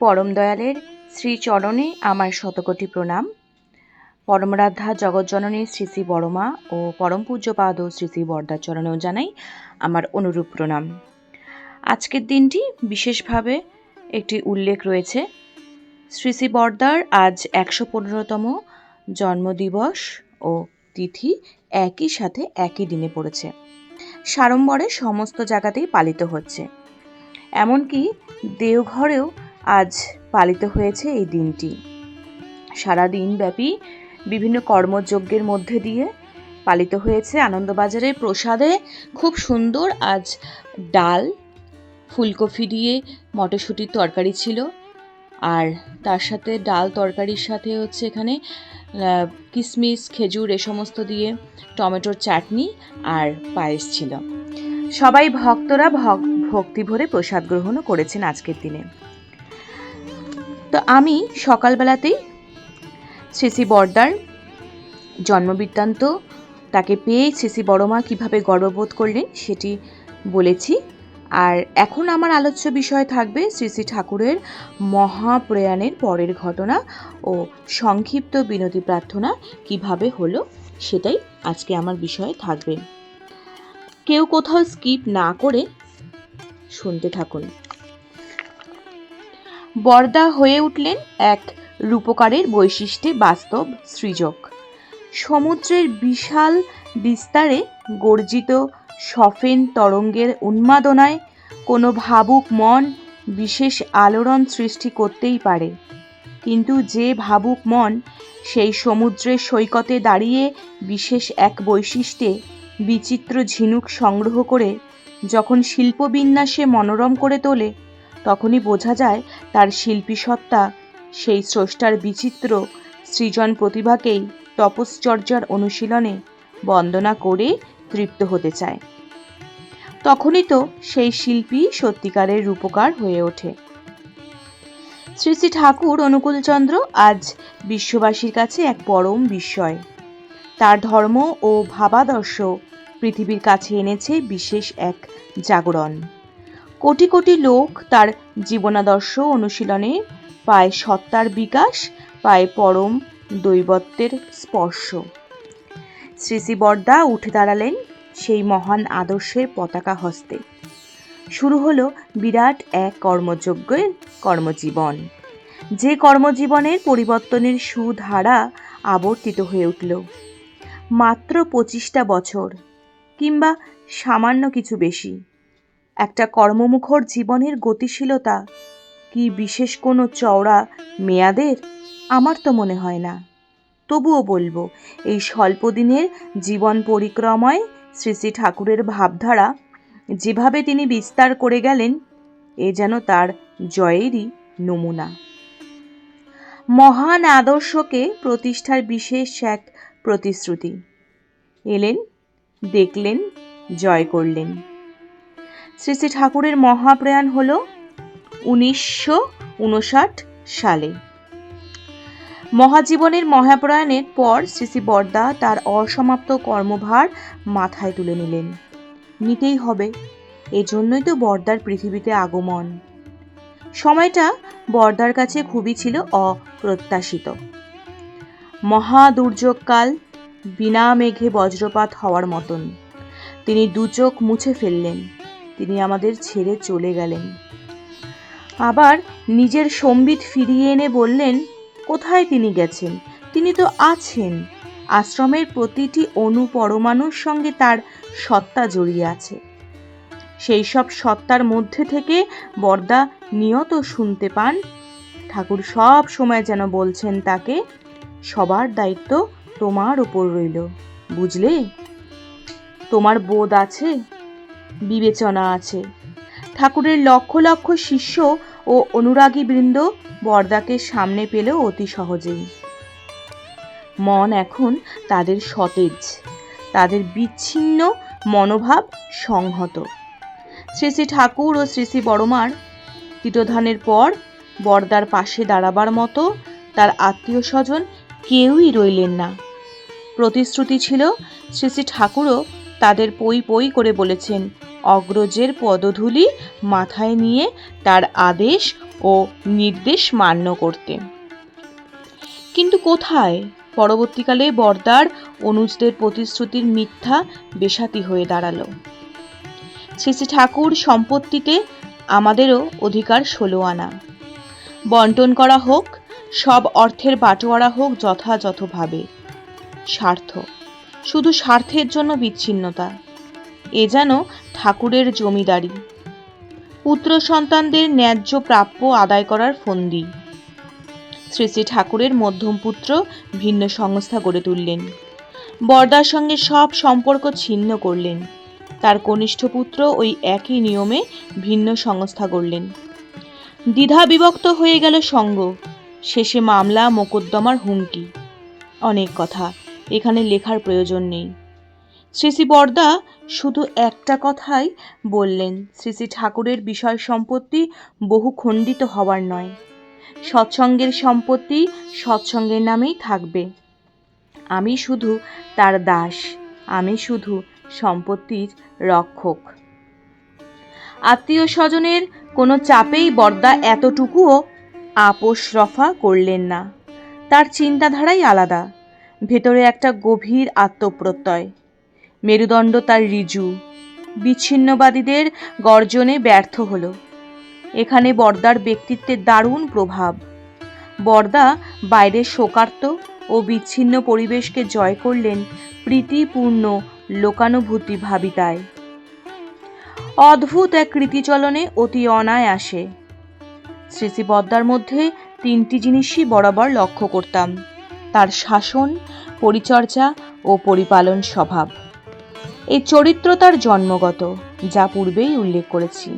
পরম দয়ালের শ্রীচরণে আমার শতকোটি প্রণাম। পরমরাধ্যা জগৎজননী শ্রী শ্রী বড়মা ও পরম পূজ্যপাদ ও শ্রী শ্রী বরদার চরণেও জানাই আমার অনুরূপ প্রণাম। আজকের দিনটি বিশেষভাবে একটি উল্লেখ রয়েছে। শ্রী শ্রী বরদার আজ একশো পনেরোতম জন্মদিবস ও তিথি একই সাথে একই দিনে পড়েছে। সাড়ম্বরে সমস্ত জায়গাতেই পালিত হচ্ছে। এমনকি দেওঘরেও আজ পালিত হয়েছে এই দিনটি। সারা দিনব্যাপী বিভিন্ন কর্মযজ্ঞের মধ্যে দিয়ে পালিত হয়েছে আনন্দবাজারের প্রসাদে খুব সুন্দর আজ ডাল, ফুলকপি দিয়ে মটরশুঁটির তরকারি ছিল। আর তার সাথে ডাল তরকারির সাথে হচ্ছে এখানে কিশমিশ খেজুর এ সমস্ত দিয়ে টমেটোর চাটনি আর পায়েস ছিল। সবাই ভক্তরা ভক- ভক্তি ভরে প্রসাদ গ্রহণও করেছেন আজকের দিনে। তো আমি সকালবেলাতেই শ্রী শ্রী বর্দার জন্মবৃত্তান্ত, তাকে পেয়ে শ্রী বড়মা কীভাবে গর্ববোধ করলেন সেটি বলেছি। আর এখন আমার আলোচ্য বিষয় থাকবে শ্রী শ্রী ঠাকুরের মহাপ্রয়াণের পরের ঘটনা ও সংক্ষিপ্ত বিনতি প্রার্থনা কীভাবে হলো সেটাই আজকে আমার বিষয়ে থাকবে। কেউ কোথাও স্কিপ না করে শুনতে থাকুন। বর্দা হয়ে উঠলেন এক রূপকারের বৈশিষ্ট্যে বাস্তব সৃজক। সমুদ্রের বিশাল বিস্তারে গর্জিত সফেন তরঙ্গের উন্মাদনায় কোনো ভাবুক মন বিশেষ আলোড়ন সৃষ্টি করতেই পারে। কিন্তু যে ভাবুক মন সেই সমুদ্রের সৈকতে দাঁড়িয়ে বিশেষ এক বৈশিষ্ট্যে বিচিত্র ঝিনুক সংগ্রহ করে যখন শিল্পবিন্যাসে মনোরম করে তোলে তখনই বোঝা যায় তার শিল্পী সত্তা, সেই স্রষ্টার বিচিত্র সৃজন প্রতিভাকেই তপশ্চর্যার অনুশীলনে বন্দনা করে তৃপ্ত হতে চায়। তখনই তো সেই শিল্পী সত্যিকারের রূপকার হয়ে ওঠে। শ্রী শ্রী ঠাকুর অনুকূলচন্দ্র আজ বিশ্ববাসীর কাছে এক পরম বিস্ময়। তার ধর্ম ও ভাবাদর্শ পৃথিবীর কাছে এনেছে বিশেষ এক জাগরণ। কোটি কোটি লোক তার জীবনাদর্শ অনুশীলনে পায় সত্তার বিকাশ, পায় পরম দৈবত্বের স্পর্শ। শ্রী উঠে দাঁড়ালেন সেই মহান আদর্শের পতাকা হস্তে। শুরু হলো বিরাট এক কর্মযজ্ঞের কর্মজীবন। যে কর্মজীবনের পরিবর্তনের সুধারা আবর্তিত হয়ে উঠল। মাত্র পঁচিশটা বছর কিংবা সামান্য কিছু বেশি। একটা কর্মমুখর জীবনের গতিশীলতা। কি বিশেষ কোনো চওড়া মেয়াদের? আমার তো মনে হয় না। তবুও বলব, এই স্বল্প দিনের জীবন পরিক্রমায় শ্রী শ্রী ঠাকুরের ভাবধারা, যেভাবে তিনি বিস্তার করে গেলেন, এ যেন তার জয়েরই নমুনা। মহান আদর্শকে প্রতিষ্ঠার বিশেষ এক প্রতিশ্রুতি। এলেন, দেখলেন, জয় করলেন। শ্রী শ্রী ঠাকুরের মহাপ্রয়াণ হল উনিশশো উনষাট সালে। মহাজীবনের মহাপ্রয়াণের পর শ্রী শ্রী বর্দা তার অসমাপ্ত কর্মভার মাথায় তুলে নিলেন। নিতেই হবে, এজন্যই তো বর্দার পৃথিবীতে আগমন। সময়টা বর্দার কাছে খুবই ছিল অপ্রত্যাশিত। মহা দুর্যোগকাল বিনা মেঘে বজ্রপাত হওয়ার মতন। তিনি দু চোখ মুছে ফেললেন। তিনি আমাদের ছেড়ে চলে গেলেন। আবার নিজের সম্বিত ফিরিয়ে এনে বললেন, কোথায় তিনি গেছেন? তিনি তো আছেন। আশ্রমের প্রতিটি অণু পরমাণুর সঙ্গে তার সত্তা জড়িয়ে আছে। সেই সব সত্তার মধ্যে থেকে বর্দা নিয়ত শুনতে পান। ঠাকুর সব সময় যেন বলছেন তাকে, সবার দায়িত্ব তোমার ওপর রইল, বুঝলে? তোমার বোধ আছে? বিবেচনা আছে। ঠাকুরের লক্ষ লক্ষ শিষ্য ও অনুরাগী বৃন্দ বর্দাকে সামনে পেল অতি সহজেই। মন এখন তাদের সতেজ, তাদের বিচ্ছিন্ন মনোভাব সংহত। শ্রী শ্রী ঠাকুর ও শ্রী শ্রী বড়মার তিটোধানের পর বর্দার পাশে দাঁড়াবার মতো তার আত্মীয় স্বজন কেউই রইলেন না। প্রতিশ্রুতি ছিল, শ্রী শ্রী ঠাকুরও তাদের পই পই করে বলেছেন অগ্রজের পদধূলি মাথায় নিয়ে তার আদেশ ও নির্দেশ মান্য করতে। কিন্তু কোথায়? পরবর্তীকালে বর্দার অনুজদের প্রতিশ্রুতির মিথ্যা বেসাতি হয়ে দাঁড়াল। শ্রী শ্রী ঠাকুর সম্পত্তিতে আমাদেরও অধিকার ষোলো আনা। বন্টন করা হোক, সব অর্থের বাটোয়ারা হোক যথাযথভাবে। স্বার্থ। শুধু স্বার্থের জন্য বিচ্ছিন্নতা। এ যেন ঠাকুরের জমিদারি। পুত্র সন্তানদের ন্যায্য প্রাপ্য আদায় করার ফন্দি। শ্রী শ্রী ঠাকুরের মধ্যম পুত্র ভিন্ন সংস্থা গড়ে তুললেন। বরদার সঙ্গে সব সম্পর্ক ছিন্ন করলেন। তার কনিষ্ঠ পুত্র ওই একই নিয়মে ভিন্ন সংস্থা গড়লেন। দ্বিধা বিভক্ত হয়ে গেল সঙ্গ। শেষে মামলা, মোকদ্দমার হুমকি। অনেক কথা। এখানে লেখার প্রয়োজন নেই। শ্রী বরদা শুধু একটা কথাই বললেন, শ্রী শ্রী ঠাকুরের বিষয় সম্পত্তি বহু খণ্ডিত হওয়ার নয়। সৎসঙ্গের সম্পত্তি সৎসঙ্গের নামেই থাকবে। আমি শুধু তার দাস, আমি শুধু সম্পত্তির রক্ষক। আত্মীয় স্বজনের কোনো চাপেই বর্দা এতটুকুও আপোষ রফা করলেন না। তার চিন্তাধারাই আলাদা, ভেতরে একটা গভীর আত্মপ্রত্যয়। মেরুদণ্ড তার ঋজু বিচ্ছিন্নবাদীদের গর্জনে ব্যর্থ হলো। এখানে বর্দার ব্যক্তিত্বের দারুণ প্রভাব। বর্দা বাইরের শোকার্ত ও বিচ্ছিন্ন পরিবেশকে জয় করলেন প্রীতিপূর্ণ লোকানুভূতি ভাবিতায়। অদ্ভুত এক কৃতিচলনে অতি অনায়াসে। শ্রী শ্রী বদ্দার মধ্যে তিনটি জিনিসই বরাবর লক্ষ্য করতাম, তার শাসন, পরিচর্যা ও পরিপালন স্বভাব। এই চরিত্র তার জন্মগত, যা পূর্বেই উল্লেখ করেছি।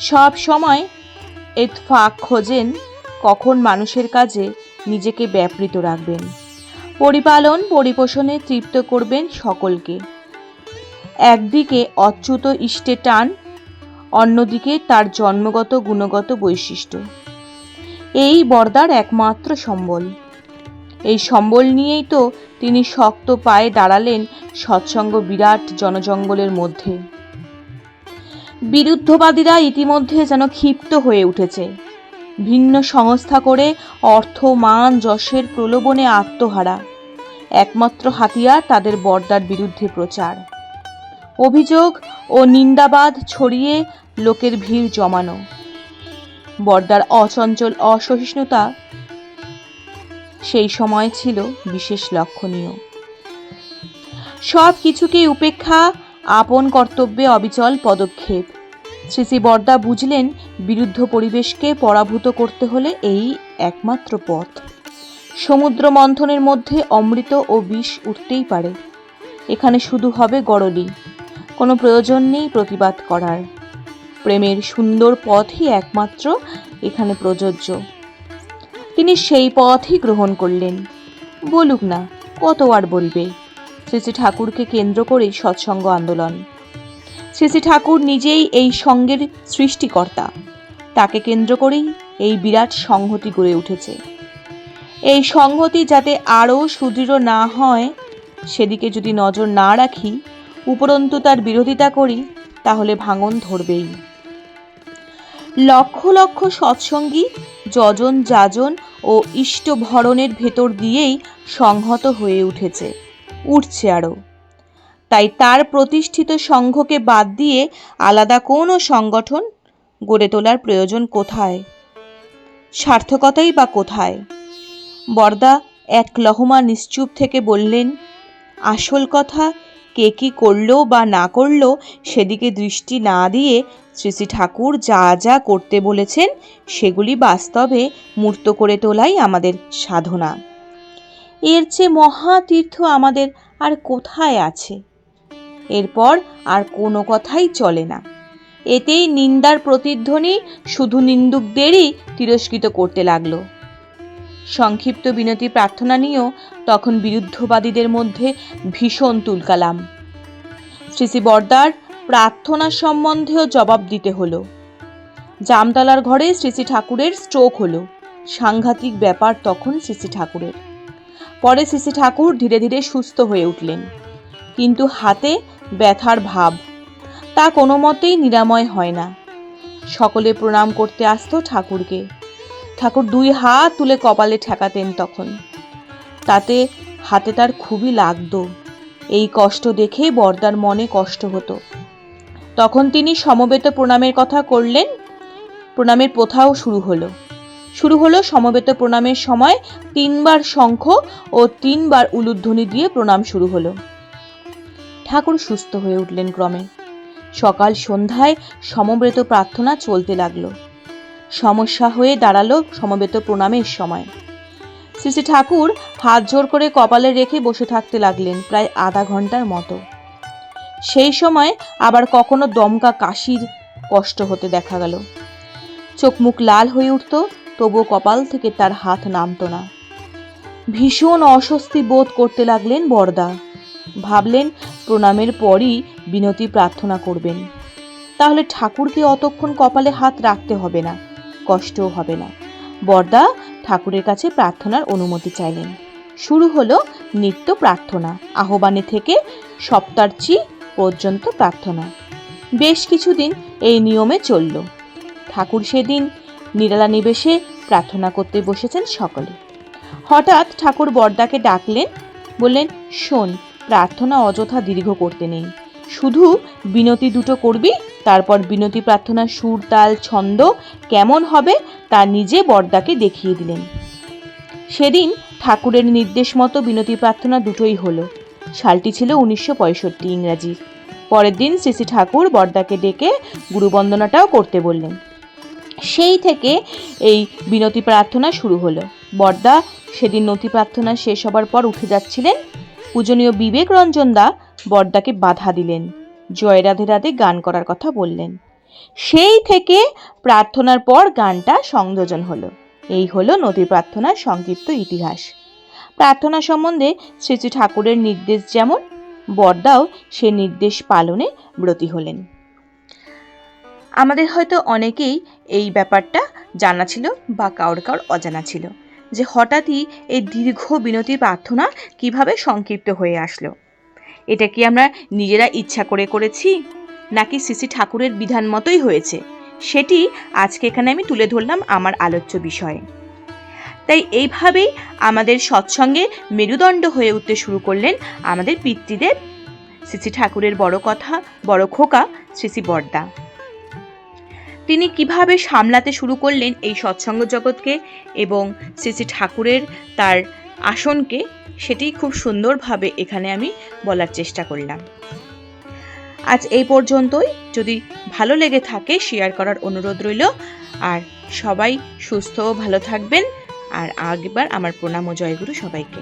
সব সময় এতফাক খোঁজেন কখন মানুষের কাজে নিজেকে ব্যাপৃত রাখবেন। পরিপালন, পরিপোষণে তৃপ্ত করবেন সকলকে। একদিকে অচ্যুত ইষ্টে টান, অন্যদিকে তার জন্মগত, গুণগত বৈশিষ্ট্য। এই বর্দার একমাত্র সম্বল। এই সম্বল নিয়েই তো তিনি শক্ত পায়ে দাঁড়ালেন সৎসঙ্গ বিরাট জনজঙ্গলের মধ্যে। বিরুদ্ধবাদীরা ইতিমধ্যে যেন ক্ষিপ্ত হয়ে উঠেছে। ভিন্ন সংস্থা করে অর্থ, মান, যশের প্রলোভনে আত্মহারা। একমাত্র হাতিয়ার তাদের বর্দার বিরুদ্ধে প্রচার। অভিযোগ ও নিন্দাবাদ ছড়িয়ে লোকের ভিড় জমানো। বর্দার অচঞ্চল, অসহিষ্ণুতা সেই সময় ছিল বিশেষ লক্ষণীয়। সব কিছুকেই উপেক্ষা আপন কর্তব্যে অবিচল পদক্ষেপ। শ্রী শ্রী বর্দা বুঝলেন বিরুদ্ধ পরিবেশকে পরাভূত করতে হলে এই একমাত্র পথ। সমুদ্র মন্থনের মধ্যে অমৃত ও বিষ উঠতেই পারে। এখানে শুধু হবে গড়লি। কোনো প্রয়োজন নেই প্রতিবাদ করার। প্রেমের সুন্দর পথই একমাত্র এখানে প্রযোজ্য। তিনি সেই পথই গ্রহণ করলেন। বলুক না কত আর বলবে? শ্রী ঠাকুরকে কেন্দ্র করেই সৎসঙ্গ আন্দোলন। শ্রী ঠাকুর নিজেই এই সঙ্গের সৃষ্টিকর্তা। তাকে কেন্দ্র করেই এই বিরাট সংহতি গড়ে উঠেছে। এই সংহতি যাতে আরও সুদৃঢ় না হয়, সেদিকে যদি নজর না রাখি উপরন্তু তার বিরোধিতা করি, তাহলে ভাঙন ধরবেই। লক্ষ লক্ষ সৎসঙ্গী, যজন যাজন ও ইষ্টভরণের ভেতর দিয়েই সংহত হয়ে উঠেছে, উঠছে আরও। তাই তার প্রতিষ্ঠিত সংঘকে বাদ দিয়ে আলাদা কোনো সংগঠন গড়ে তোলার প্রয়োজন কোথায়? সার্থকতাই বা কোথায়? বরদা এক লহমা নিশ্চুপ থেকে বললেন, আসল কথা কে কি করল বা না করল সেদিকে দৃষ্টি না দিয়ে শ্রী শ্রী ঠাকুর যা যা করতে বলেছেন সেগুলি বাস্তবে মূর্ত করে তোলাই আমাদের সাধনা। এর চেয়ে মহাতীর্থ আমাদের আর কোথায় আছে? এরপর আর কোনো কথাই চলে না। এতেই নিন্দার প্রতিধ্বনি শুধু নিন্দুকদেরই তিরস্কৃত করতে লাগল। সংক্ষিপ্ত বিনতি প্রার্থনা নিয়েও তখন বিরুদ্ধবাদীদের মধ্যে ভীষণ তুলকালাম। শ্রী শ্রী বর্দার প্রার্থনা সম্বন্ধেও জবাব দিতে হলো। জামতলার ঘরে শ্রী শ্রী ঠাকুরের স্ট্রোক হলো। সাংঘাতিক ব্যাপার তখন শ্রী শ্রী ঠাকুরের। পরে শ্রী শ্রী ঠাকুর ধীরে ধীরে সুস্থ হয়ে উঠলেন। কিন্তু হাতে ব্যথার ভাব, তা কোনো মতেই নিরাময় হয় না। সকলে প্রণাম করতে আসতো ঠাকুরকে। ঠাকুর দুই হাত তুলে কপালে ঠেকাতেন তখন। তাতে হাতে তার খুবই লাগতো। এই কষ্ট দেখে বরদার মনে কষ্ট হতো। তখন তিনি সমবেত প্রণামের কথা করলেন। প্রণামের প্রথাও শুরু হলো। শুরু হলো সমবেত প্রণামের সময় তিনবার শঙ্খ ও তিনবার উলুধ্বনি দিয়ে প্রণাম শুরু হলো। ঠাকুর সুস্থ হয়ে উঠলেন ক্রমে। সকাল সন্ধ্যায় সমবেত প্রার্থনা চলতে লাগল। সমস্যা হয়ে দাঁড়াল সমবেত প্রণামের সময়। শ্রী শ্রী ঠাকুর হাত জোর করে কপালে রেখে বসে থাকতে লাগলেন প্রায় আধা ঘণ্টার মতো। সেই সময় আবার কখনো দমকা কাশির কষ্ট হতে দেখা গেল। চোখ মুখ লাল হয়ে উঠত, তবুও কপাল থেকে তার হাত নামতো না। ভীষণ অস্বস্তি বোধ করতে লাগলেন বরদা। ভাবলেন প্রণামের পরই বিনতি প্রার্থনা করবেন। তাহলে ঠাকুরকে অতক্ষণ কপালে হাত রাখতে হবে না। কষ্টও হবে না। বরদা ঠাকুরের কাছে প্রার্থনার অনুমতি চাইলেন। শুরু হলো নিত্য প্রার্থনা, আহ্বানে থেকে সপ্তার্চি পর্যন্ত প্রার্থনা। বেশ কিছুদিন এই নিয়মে চলল। ঠাকুর সেদিন নিরালা নিবেশে প্রার্থনা করতে বসেছেন সকলে। হঠাৎ ঠাকুর বরদাকে ডাকলেন, বললেন, শোন, প্রার্থনা অযথা দীর্ঘ করতে নেই। শুধু বিনতি দুটো করবি তারপর বিনতি প্রার্থনার সুর, তাল, ছন্দ কেমন হবে তা নিজে বরদাকে দেখিয়ে দিলেন। সেদিন ঠাকুরের নির্দেশ মতো বিনতি প্রার্থনা দুটোই হলো। সালটি ছিল উনিশশো পঁয়ষট্টি ইংরাজি। পরের দিন শ্রী ঠাকুর বরদাকে ডেকে গুরুবন্দনাটাও করতে বললেন। সেই থেকে এই বিনতি প্রার্থনা শুরু হলো। বরদা সেদিন নতি প্রার্থনা শেষ হবার পর উঠে যাচ্ছিলেন। পূজনীয় বিবেক রঞ্জন দা বরদাকে বাধা দিলেন। জয় রাধে রাধে গান করার কথা বললেন। সেই থেকে প্রার্থনার পর গানটা সংযোজন হলো। এই হলো নদী প্রার্থনার সংক্ষিপ্ত ইতিহাস। প্রার্থনা সম্বন্ধে শ্রী শ্রী ঠাকুরের নির্দেশ যেমন, বরদাও সে নির্দেশ পালনে ব্রতী হলেন। আমাদের হয়তো অনেকেই এই ব্যাপারটা জানা ছিল বা কাউর কাউর অজানা ছিল যে হঠাৎই এই দীর্ঘ বিনতি প্রার্থনা কীভাবে সংক্ষিপ্ত হয়ে আসলো। এটা কি আমরা নিজেরা ইচ্ছা করে করেছি? নাকি শ্রী ঠাকুরের বিধান মতোই হয়েছে? সেটি আজকে এখানে আমি তুলে ধরলাম আমার আলোচ্য বিষয়ে। তাই এইভাবেই আমাদের সৎসঙ্গে মেরুদণ্ড হয়ে উঠতে শুরু করলেন আমাদের পিতৃদেব। শ্রী ঠাকুরের বড় কথা, বড় খোকা শ্রী বর্দা। তিনি কীভাবে সামলাতে শুরু করলেন এই সৎসঙ্গ জগৎকে এবং শ্রী ঠাকুরের তার আসনকে সেটি খুব সুন্দরভাবে এখানে আমি বলার চেষ্টা করলাম। আজ এই পর্যন্তই। যদি ভালো লেগে থাকে শেয়ার করার অনুরোধ রইল। আর সবাই সুস্থ ও ভালো থাকবেন। আর আগেবার আমার প্রণাম ও জয়গুরু সবাইকে।